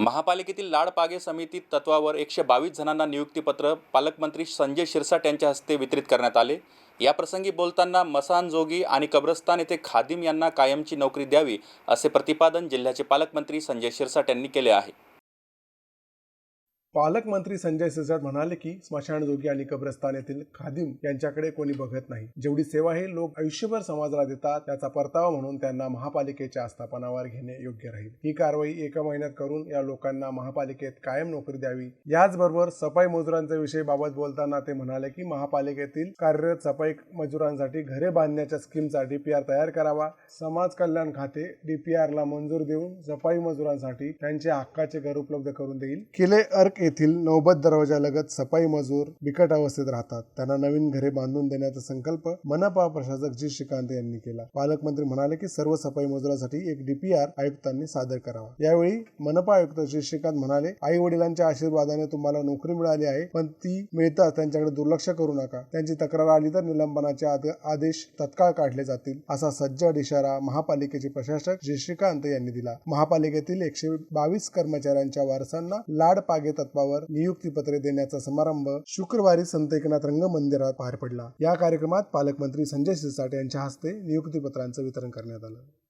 महापालिकेतील लाडपागे समिती तत्वावर एकशे बावीस जणांना नियुक्तीपत्र पालकमंत्री संजय शिरसाट यांच्या हस्ते वितरित करण्यात आले. याप्रसंगी बोलताना मसान जोगी आणि कब्रस्तान येथे खादिम यांना कायमची नोकरी द्यावी असे प्रतिपादन जिल्ह्याचे पालकमंत्री संजय शिरसाट यांनी केले आहे. पालकमंत्री संजय सिरसाट म्हणाले की स्मशानजोगी आणि कब्रस्तान येथील खादिम यांच्याकडे कोणी बघत नाही. जेवढी सेवा हे लोक आयुष्यभर समाजाला देतात त्याचा परतावा म्हणून त्यांना महापालिकेच्या आस्थापनावर घेणे योग्य राहील. ही कारवाई एका महिन्यात करून या लोकांना महापालिकेत कायम नोकरी द्यावी. याचबरोबर सफाई मजुरांच्या विषयी बाबत बोलताना ते म्हणाले की महापालिकेतील कार्यरत सफाई मजुरांसाठी घरे बांधण्याच्या स्कीमचा डीपीआर तयार करावा. समाज कल्याण खाते डीपीआर ला मंजूर देऊन सफाई मजुरांसाठी त्यांचे हक्काचे घर उपलब्ध करून देईल. किले अर्क येथील नौबत दरवाजालगत सफाई मजूर बिकट अवस्थेत राहतात. त्यांना नवीन घरे बांधून देण्याचा संकल्प मनपा प्रशासक जी. श्रीकांत यांनी केला. पालकमंत्री म्हणाले की सर्व सफाई मजुरासाठी एक डीपीआर आयुक्तांनी सादर करावा. यावेळी मनपा आयुक्त जी. श्रीकांत म्हणाले आई वडिलांच्या आशीर्वादाने तुम्हाला नोकरी मिळाली आहे पण ती मिळताच त्यांच्याकडे दुर्लक्ष करू नका. त्यांची तक्रार आली तर निलंबनाचे आदेश तत्काळ काढले जातील असा सज्जड इशारा महापालिकेचे प्रशासक जी. श्रीकांत यांनी दिला. महापालिकेतील एकशे बावीस कर्मचाऱ्यांच्या वारसांना लाड पागे तत्वावर नियुक्तीपत्रे देण्याचा समारंभ शुक्रवारी संत एकनाथ रंग मंदिरात पार पडला. या कार्यक्रमात पालकमंत्री संजय सिरसाट यांच्या हस्ते नियुक्तीपत्रांचं वितरण करण्यात आलं.